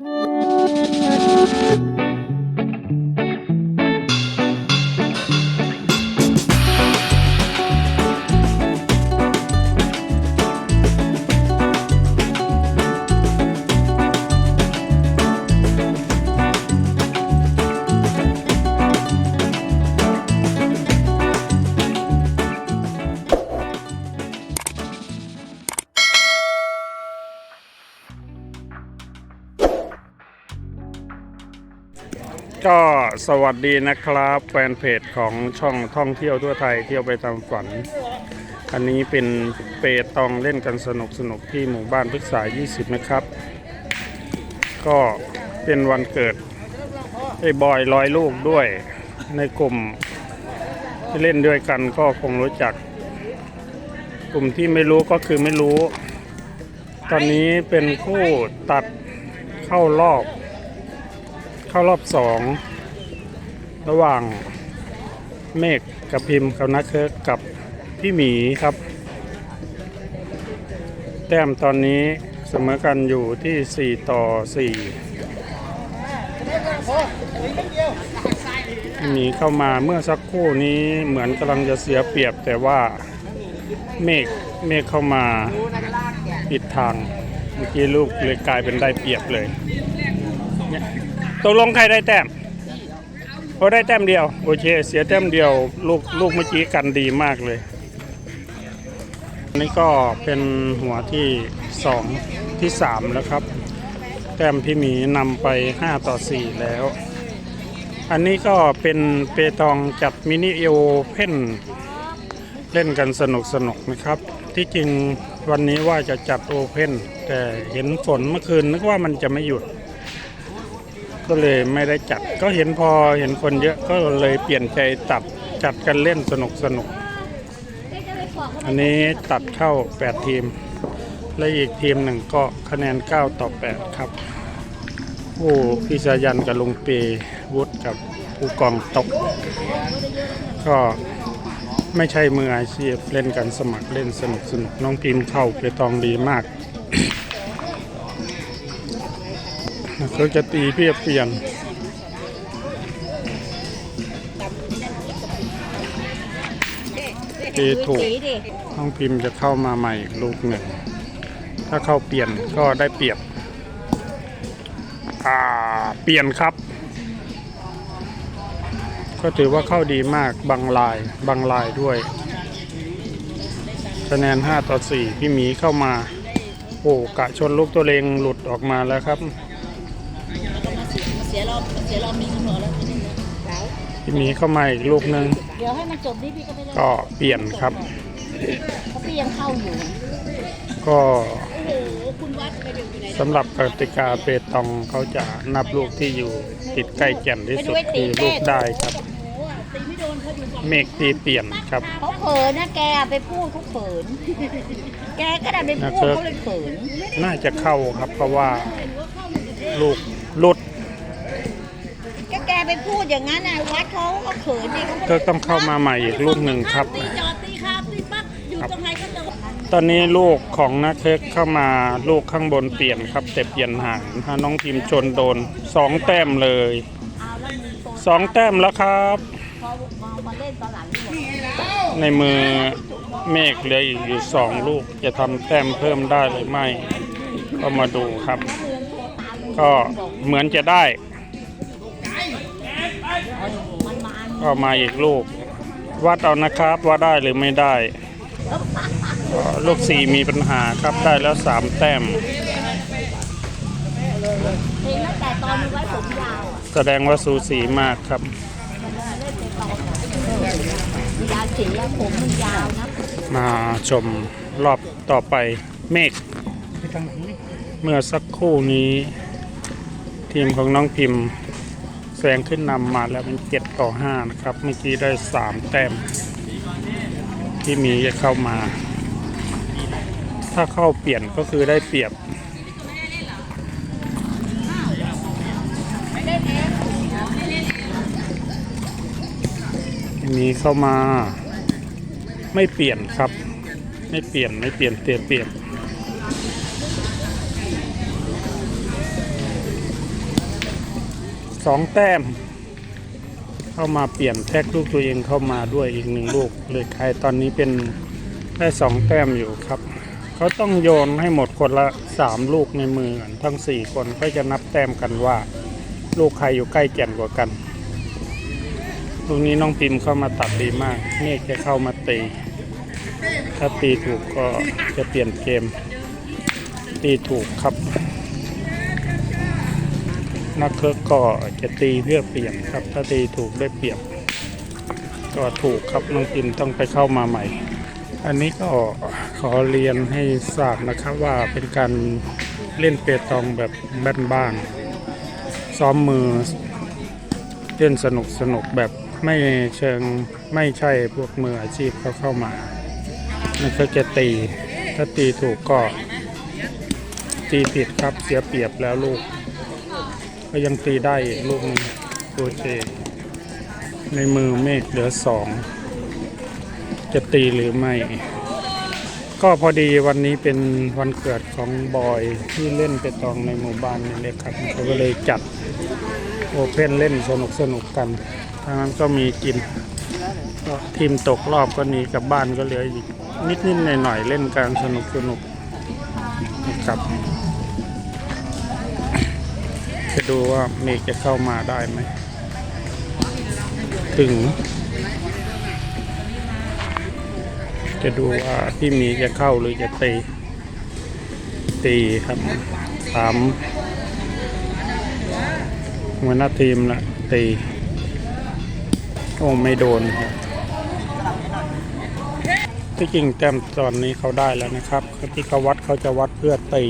you. ก็สวัสดีนะครับ แฟนเพจของช่องท่องเที่ยวทั่วไทยเที่ยวไปตามฝัน อันนี้เป็นเปตองเล่นกันสนุกสนุกที่หมู่บ้านพฤกษา 20 นะครับ ก็เป็นวันเกิดไอ้บอยร้อยลูกด้วยในกลุ่มที่เล่นด้วยกันก็คงรู้จัก กลุ่มที่ไม่รู้ก็คือไม่รู้ ตอนนี้เป็นคู่ตัดเข้ารอบ เข้ารอบสองระหว่างเมฆกับพิมพ์กับนักเคิร์กกับพี่หมีครับ แต้มตอนนี้เสมอกันอยู่ที่ 4 ต่อ 4 หมีเข้ามาเมื่อสักครู่นี้เหมือนกำลังจะเสียเปรียบแต่ว่าเมฆเมฆเข้ามาปิดทาง เมื่อกี้ลูกเลยกลายเป็นได้เปรียบเลย ตกลงใครได้แต้มโอ้ได้แต้มเดียว โอเค เสียแต้มเดียว ลูกลูกเมื่อกี้กันดีมากเลยอันนี้ก็เป็นหัวที่สองที่สามแล้วครับ แต้มพี่หมีนำไป 5 ต่อ 4 แล้ว อันนี้ก็เป็นเปตองจัดมินิเอโอเพ่นเล่นกันสนุกสนุกนะครับ ที่จริงวันนี้ว่าจะจัดโอเพ่นแต่เห็นฝนเมื่อคืนนึกว่ามันจะไม่หยุด ก็เลยไม่ได้จัด ก็เห็นพอเห็นคนเยอะก็เลยเปลี่ยนใจตัดจัดกันเล่นสนุกสนุก อันนี้ตัดเข้า 8 ทีม และอีกทีมหนึ่งก็คะแนน 9 ต่อ 8 ครับ โอ้พี่สายันกับลุงเปวุฒิกับผู้กองตก ก็ไม่ใช่มืออาชีพเล่นกันสมัครเล่นสนุกสนุกน้องพิมพ์เข้าไปตองดีมาก เขาจะตีเพียบเปลี่ยนตีถูกน้องพิมพ์จะเข้ามาใหม่อีกลูกหนึ่ง ถ้าเข้าเปลี่ยนก็ได้เปรียบ อ่า เปลี่ยนครับ ก็ถือว่าเข้าดีมากบางลายบางลายด้วย คะแนน 5 ต่อ 4 พี่หมีเข้ามา โอ้กะชนลูกตัวเลงหลุดออกมาแล้วครับ เสียรอบเสียรอบมีเงินหัวแล้วทีนึงนะแล้วพี่หมีเข้ามาอีกลูกหนึ่งเดี๋ยวให้มันจบนี่พี่ก็ไม่ได้ก็เปลี่ยนครับ เพราะพี่ยังเข้าอยู่ก็โอ้โหคุณวัดไปอยู่ไหนสำหรับกติกาเปตองเขาจะนับลูกที่อยู่ติดใกล้แก่นที่สุดคือลูกได้ครับโอ้โหตีไม่โดนเขาอยู่เมฆตีเปลี่ยนครับ เขาเขินนะแกไปพูดเขาเขิน แกก็ดันไปพูดเขาเลยเขินน่าจะเข้าครับเพราะว่าลูกหลุดก็แก ไปพูดอย่างนั้นนะวัดเขาก็เขินดิเขาก็ต้องเข้ามาใหม่อีกลูกหนึ่งครับ ตีจอดตีครับตีปั๊บอยู่ตรงไหนก็โดนตอนนี้ลูกของนักเทคเข้ามาลูกข้างบนเปลี่ยนครับแต่เปลี่ยนห่างถ้าน้องพิมพ์ชนโดนสองแต้มเลยเอาแล้วมีตัวสองแต้มแล้วครับ พอมามาเล่นตอนหลังนี่บอกในมือเมฆเหลืออีกอยู่สองลูกจะทำแต้มเพิ่มได้หรือไม่ ก็มาดูครับ ก็เหมือนจะได้มันมา ก็มาอีกลูก วัดเอานะครับว่าได้หรือไม่ได้ก็ลูกสี่มีปัญหาครับได้แล้วสามแต้มเพลงตั้งแต่ตอนมันไว้ผมยาวอะแสดงว่าสูสีมากครับยาวสีแล้วผมมันยาวนะมาชมรอบต่อไปเมฆเมื่อสักครู่นี้ ทีมของน้องพิมพ์ แซงขึ้นนำมาแล้วเป็นเจ็ดต่อห้านะครับ เมื่อกี้ได้สามแต้มที่มีจะเข้ามา ถ้าเข้าเปลี่ยนก็คือได้เปรียบมีเข้ามา ไม่เปลี่ยนครับ ไม่เปลี่ยนไม่เปลี่ยนเตียเปลี่ยน สองแต้ม เข้ามาเปลี่ยนแท็กลูกตัวเองเข้ามาด้วยอีกหนึ่งลูกเลยใครตอนนี้เป็นได้สองแต้มอยู่ครับ เขาต้องโยนให้หมดคนละสามลูกในมือกันทั้งสี่คนก็จะนับแต้มกันว่า ลูกใครอยู่ใกล้แก่นกว่ากันลูกนี้น้องพิมเข้ามาตัดดีมากเมฆจะเข้ามาตี ถ้าตีถูกก็จะเปลี่ยนเกม ตีถูกครับ นักเคิร์กก็จะตีเพื่อเปลี่ยนครับ ถ้าตีถูกได้เปรียบ ก็ถูกครับน้องพิมต้องไปเข้ามาใหม่ อันนี้ก็ขอเรียนให้ทราบนะครับว่าเป็นการเล่นเปตองแบบบ้านๆซ้อมมือเล่นสนุกสนุกแบบไม่เชิงไม่ใช่พวกมืออาชีพเขาเข้ามานั่นก็จะตี ถ้าตีถูกก็ตีผิดครับเสียเปรียบแล้วลูก ก็ยังตีได้อีกลูกนึงตัวเจในมือเมฆเหลือสอง จะตีหรือไม่ ก็พอดีวันนี้เป็นวันเกิดของบอยที่เล่นเปตองในหมู่บ้านนี่เลยครับเขาก็เลยจัดโอเพ่นเล่นสนุกสนุกกันทางนั้นก็มีกินก็ทีมตกรอบก็หนีกลับบ้านก็เหลืออีกนิดนิดหน่อยหน่อยเล่นกลารสนุกสนุกๆนะครับ จะดูว่าเมฆจะเข้ามาได้ไหม ถึง จะดูว่าพี่มีจะเข้าหรือจะตี ตีครับสามหัวหน้าทีมละตี โอ้ไม่โดนครับที่จริงแต้มตอนนี้เขาได้แล้วนะครับที่เขาวัดเขาจะวัดเพื่อตี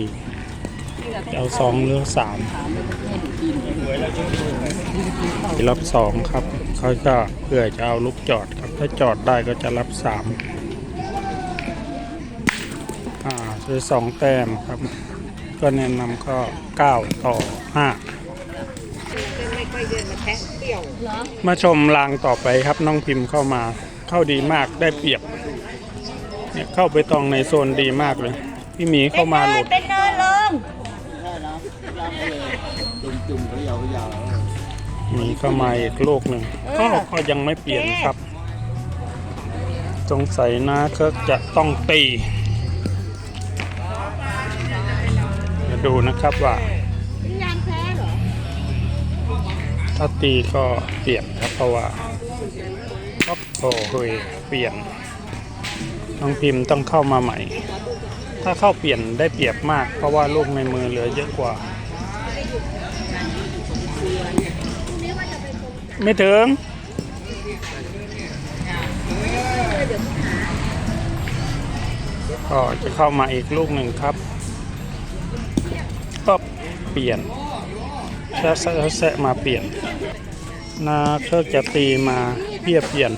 เอาสองหรือสามรับสองครับเขาจะเพื่อจะเอาลูกจอดครับ ถ้าจอดได้ก็จะรับสามอ่าซื้อสองแต้มครับ ก็แนะนำก็เก้าต่อห้ามาชมรางต่อไปครับน้องพิมพ์เข้ามาเข้าดีมากได้เปรียบเนี่ยเข้าไปตองในโซนดีมากเลย พี่หมีเข้ามาหลุด หมีเข้ามาอีกลูกหนึ่งก็ก็ยังไม่เปลี่ยนครับสงสัยนะเคิร์กจะต้องตีมาดูนะครับว่ายางแพ้เหรอถ้าตีก็เปลี่ยนครับเพราะว่าก็โอ้เฮยเปลี่ยนน้องพิมพ์ต้องเข้ามาใหม่ ถ้าเข้าเปลี่ยนได้เปรียบมาก เพราะว่าลูกในมือเหลือเยอะกว่า ไม่ถึง ก็จะเข้ามาอีกลูกหนึ่งครับ ก็เปลี่ยนแซะแซะแซะมาเปลี่ยน นาเครื่องจะตีมาเพียบเปลี่ยน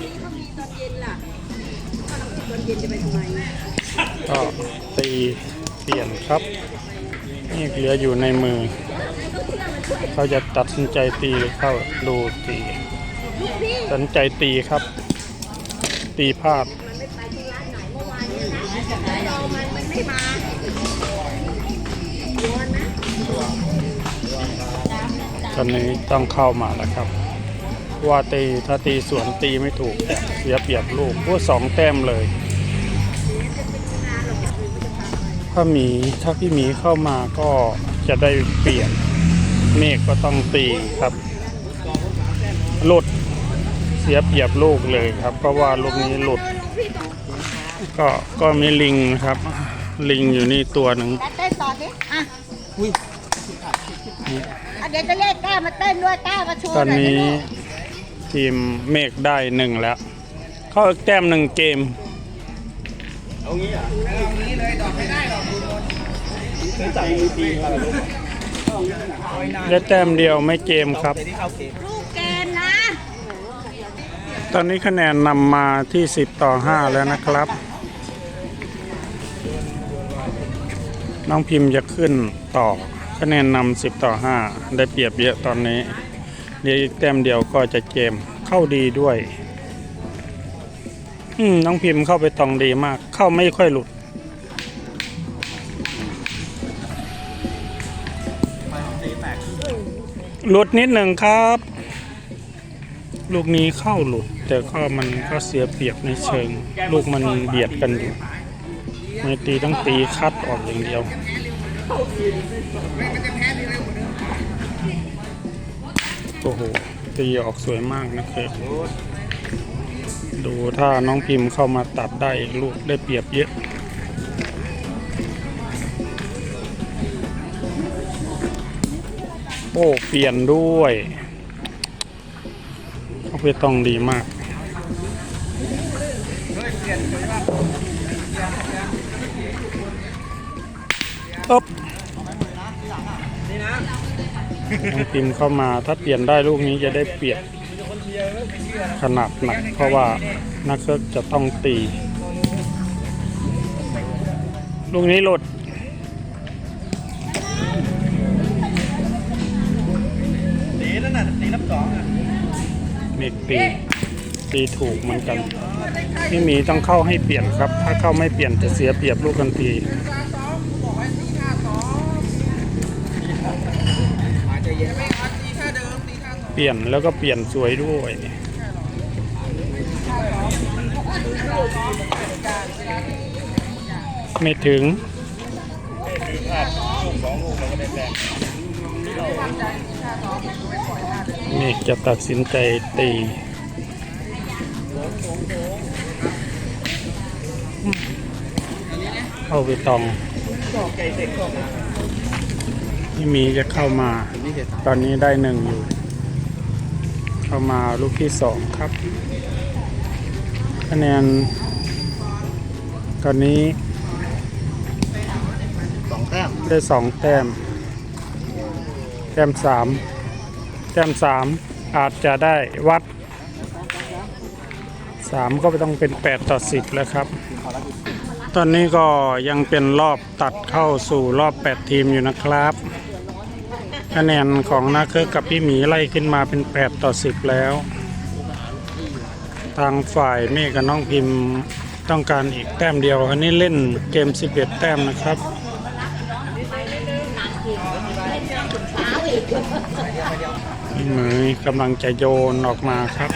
ก็ตีเปลี่ยนครับ นี่เหลืออยู่ในมือ เขาจะตัดสินใจตีหรือเข้าดูตีตัดสินใจตีครับ ตีพลาดตอนนี้ต้องเข้ามาแล้วครับ ว่าตีถ้าตีสวนตีไม่ถูกเสียเปรียบลูกพวกสองแต้มเลยถ้าหมีถ้าพี่หมีเข้ามาก็จะได้เปลี่ยน เมฆก็ต้องตีครับหลุดเสียเปรียบลูกเลยครับ เพราะว่าลูกนี้หลุด ก็ก็มีลิงนะครับ ลิงอยู่นี่ตัวหนึ่งแต่เต้นต่อดิอะอะเดี๋ยวจะเรียกก้ามาเต้นด้วยก้ามาโชว์ตอนหน่อยนี้นะลูกทีมเมฆได้หนึ่งแล้ว เข้าอีกแต้มหนึ่งเกมได้ ได้แต้มเดียวไม่เกมครับ ลูกเกมนะ ตอนนี้คะแนนนำมาที่ 10 ต่อ 5 แล้วนะครับ น้องพิมพ์จะขึ้นต่อคะแนนนำ10 ต่อ 5 ได้เปรียบเยอะตอนนี้เดี๋ยวอีกแต้มเดียวก็จะเกมเข้าดีด้วย อืมน้องพิมพ์เข้าไปตองดีมาก เข้าไม่ค่อยหลุด หลุดนิดหนึ่งครับ ลูกนี้เข้าหลุด แต่ก็มันก็เสียเปรียบในเชิง ลูกมันเบียดกันอยู่ไม่ตีต้องตีคัดออกอย่างเดียวโอ้โห ตีออกสวยมากนะครับดูถ้าน้องพิมพ์เข้ามาตัดได้อีกลูกได้เปรียบเยอะ โอ้เปลี่ยนด้วยเขาไปต้องดีมากอ๊บน้องพิมเข้ามาถ้าเปลี่ยนได้ลูกนี้จะได้เปรียบขนาดหนัก เพราะว่านักเซิร์ฟจะต้องตี ลูกนี้หลุด มกตีตีถูกเหมือนกันพี่หมีต้องเข้าให้เปลี่ยนครับ ถ้าเข้าไม่เปลี่ยนจะเสียเปรียบลูกทันทีอาจจะเย็นไม่เอาตีท่าเดิมตีท่าสองเปลี่ยนแล้วก็เปลี่ยนสวยด้วยไม่ถึง เมกจะตัดสินใจตีเข้าไปตองที่มีจะเข้ามา ตอนนี้ได้หนึ่งอยู่ เข้ามาลูกที่สองครับ คะแนน ตอนนี้สองแต้มได้สองแต้ม แต้มสาม แต้มสามอาจจะได้วัดสามก็ต้องเป็นแปดต่อสิบแล้วครับ ตอนนี้ก็ยังเป็นรอบตัดเข้าสู่รอบ8ทีมอยู่นะครับคะแนนของนาเคิร์กกับพี่หมีไล่ขึ้นมาเป็น8ต่อ10แล้ว ทางฝ่ายเมฆกับน้องพิมพ์ต้องการอีกแต้มเดียวอันนี้เล่นเกม 11 แต้มนะครับ เหมกำลังจะโยนออกมาครับ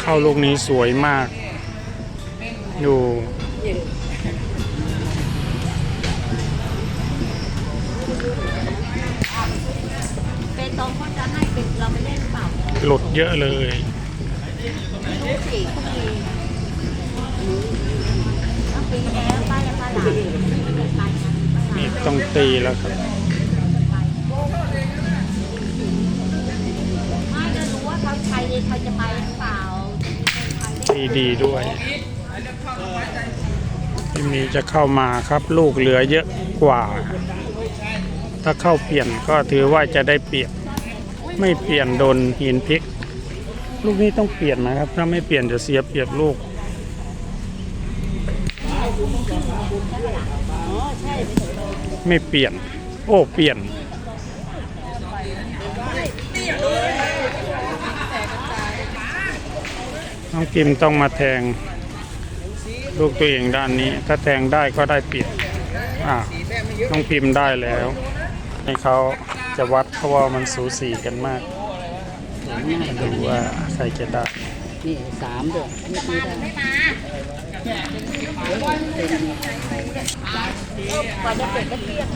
เข้าลูกนี้สวยมาก ดูหลุดเยอะเลยนี่ต้องตีแล้วครับ ใครใครจะไปหรือเปล่าใครเล่นตีดีด้วยที่มีจะเข้ามาครับลูกเหลือเยอะกว่า ถ้าเข้าเปลี่ยนก็ถือว่าจะได้เปรียบไม่เปลี่ยนโดนหินพลิก ลูกนี้ต้องเปลี่ยนนะครับ ถ้าไม่เปลี่ยนจะเสียเปรียบลูกไม่เปลี่ยน โอ้เปลี่ยน น้องกิมต้องมาแทงลูกตัวเองด้านนี้ ถ้าแทงได้ก็ได้เปรียบอ่าน้องพิมพ์ได้แล้วให้เขาจะวัดเพราะว่ามันสูสีกันมากมาดูว่าใครจะได้นี่สามเด้อไม่ตีได้กว่าจะเสร็จก็เที่ยง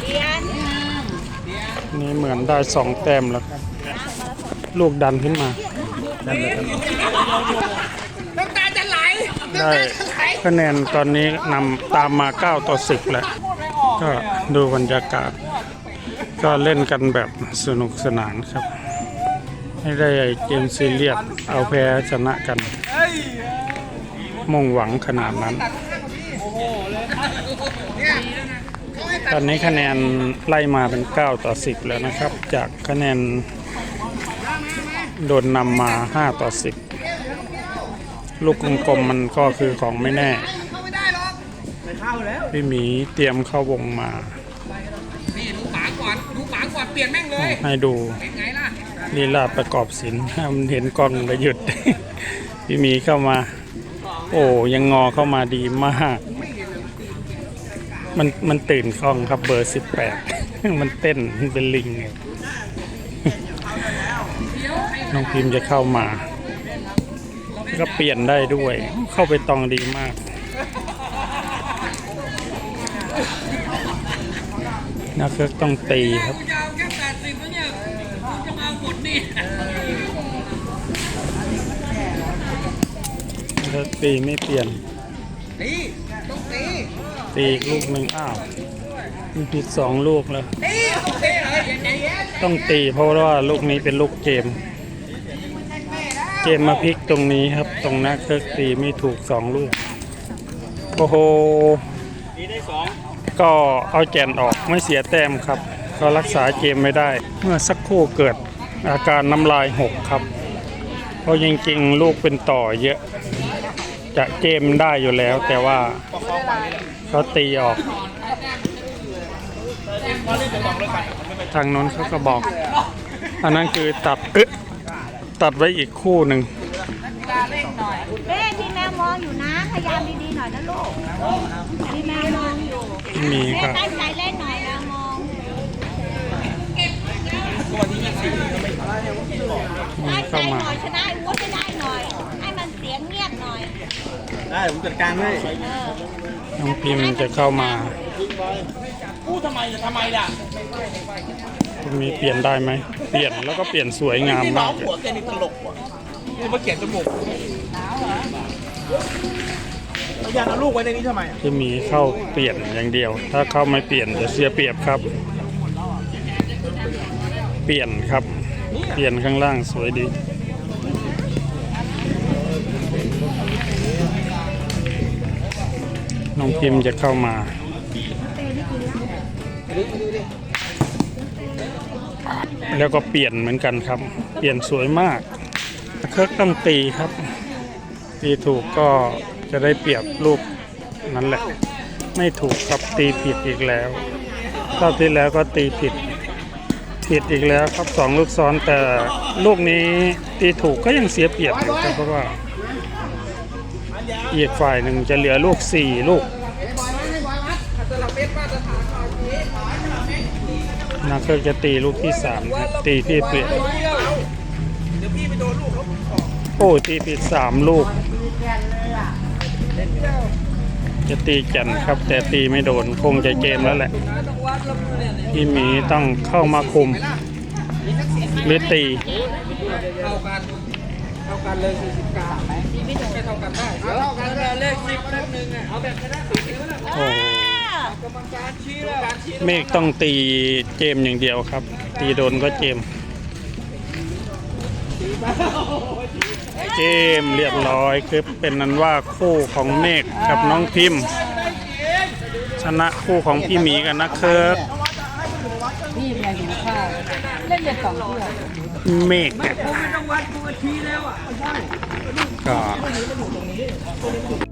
เรียนนี่เหมือนได้สองแต้มแล้วครับ ลูกดันขึ้นมาน้ำตาจะไหลได้คะแนนตอนนี้นำตามมา 9 ต่อ 10 แล้ว ก็ดูบรรยากาศ ก็เล่นกันแบบสนุกสนานครับ ไม่ได้เกมซีเรียสเอาแพ้ชนะกัน มุ่งหวังขนาดนั้น ตอนนี้คะแนนไล่มาเป็น 9 ต่อ 10 แล้วนะครับ จากคะแนน โดนนำมา 5 ต่อ 10 ลูกกลมๆมันก็คือของไม่แน่เข้าไม่ได้หรอกไม่เข้าแล้วพี่หมีเตรียมเข้าวงมา นี่ดูฝาก่อนดูฝาก่อนเปลี่ยนแม่งเลย ให้ดูเป็นไงล่ะลีลาประกอบศิลป์ถ้ามันเห็นกล้องก็หยุด พี่หมีเข้ามา โอ้ยังงอเข้ามาดีมาก มันมันตื่นคล่องครับเบอร์สิบแปดมันเต้นมันเป็นลิงไง น้องพิมพ์จะเข้ามาแล้วก็เปลี่ยนได้ด้วย เข้าไปตองดีมาก นักเคิร์กต้องตีครับ ถ้าตีไม่เปลี่ยน ตีต้องตีตีอีกลูกหนึ่งอ้าวมีผิดสองลูกแล้ว ตีโอเลยต้องตีเพราะว่าลูกนี้เป็นลูกเกม เกมมาพลิกตรงนี้ครับ ตรงหน้าเคิร์กตีไม่ถูกสองลูก โอ้โหก็เอาแกนออกไม่เสียแต้มครับ ก็รักษาเกมไม่ได้ เมื่อสักครู่เกิดอาการน้ำลายหกครับ เพราะจริงๆลูกเป็นต่อเยอะ จะเกมได้อยู่แล้ว แต่ว่าเขาตีออก ทางโน้นเขาก็บอก อันนั้นคือตัดอึะ ตัดไว้อีกคู่หนึ่งแม่ที่แม่มองอยู่นะ พยายามดีๆหน่อยนะลูกที่แม่มองอยู่มีคแม่รับตั้งใจเล่นหน่อยนะมองมีตั้งใจเข้ามา หน่อยชนะไอ้วัวจะได้หน่อย ให้มันเสียงเงียบหน่อยได้ผมจัดการให้เออน้องพิมพ์จะเข้ามา กูทำไมจะทำไมล่ะมีเปลี่ยนได้ไหม เปลี่ยนแล้วก็เปลี่ยนสวยงามนี่น้มาอกงหัวแกนี่ตลกว่ะนี่มาเขียนจมูกเอายานเอาลูกไว้ในนี้ทำไมอะที่มีเข้าเปลี่ยนอย่างเดียว ถ้าเข้าไม่เปลี่ยนจะเสียเปรียบครับ เปลี่ยนครับ เปลี่ยนข้างล่างสวยดี น้องพิมพ์จะเข้ามา แล้วก็เปลี่ยนเหมือนกันครับ เปลี่ยนสวยมากเคิร์กต้องตีครับ ตีถูกก็จะได้เปรียบลูกนั้นแหละ ไม่ถูกครับตีผิดอีกแล้วรอบที่แล้วก็ตีผิด ผิดอีกแล้วครับสองลูกซ้อนแต่ลูกนี้ตีถูกก็ยังเสียเปรียบอยู่ครับเพราะว่าอีกฝ่ายหนึ่งจะเหลือลูกสี่ลูก นักเคิร์กจะตีลูกที่สามครับตีที่เปลี่ยนเดี๋ยวพี่ไปโดนลูกเขาโอ้ตีผิดสามลูก จะตีแก่นครับ แต่ตีไม่โดนคงจะเกมแล้วแหละพี่หมีต้องเข้ามาคุมหรือตีเท่ากันเท่ากันเลยสี่สิบกาไม่เท่ากันได้เท่ากันเลยเลขสิบเลขหนึ่งอะเอาแบบชนะสี่สิบแล้ว เมฆต้องตีเจมอย่างเดียวครับ ตีโดนก็เจม เจมเรียบร้อยคือเป็นนั้นว่าคู่ของเมฆกับน้องพิมพ์ชนะคู่ของพี่หมีกับนักเคิร์กพี่เมียหิวข้าวเล่นเด็กสองเที่ยวเมฆเนี่ยก็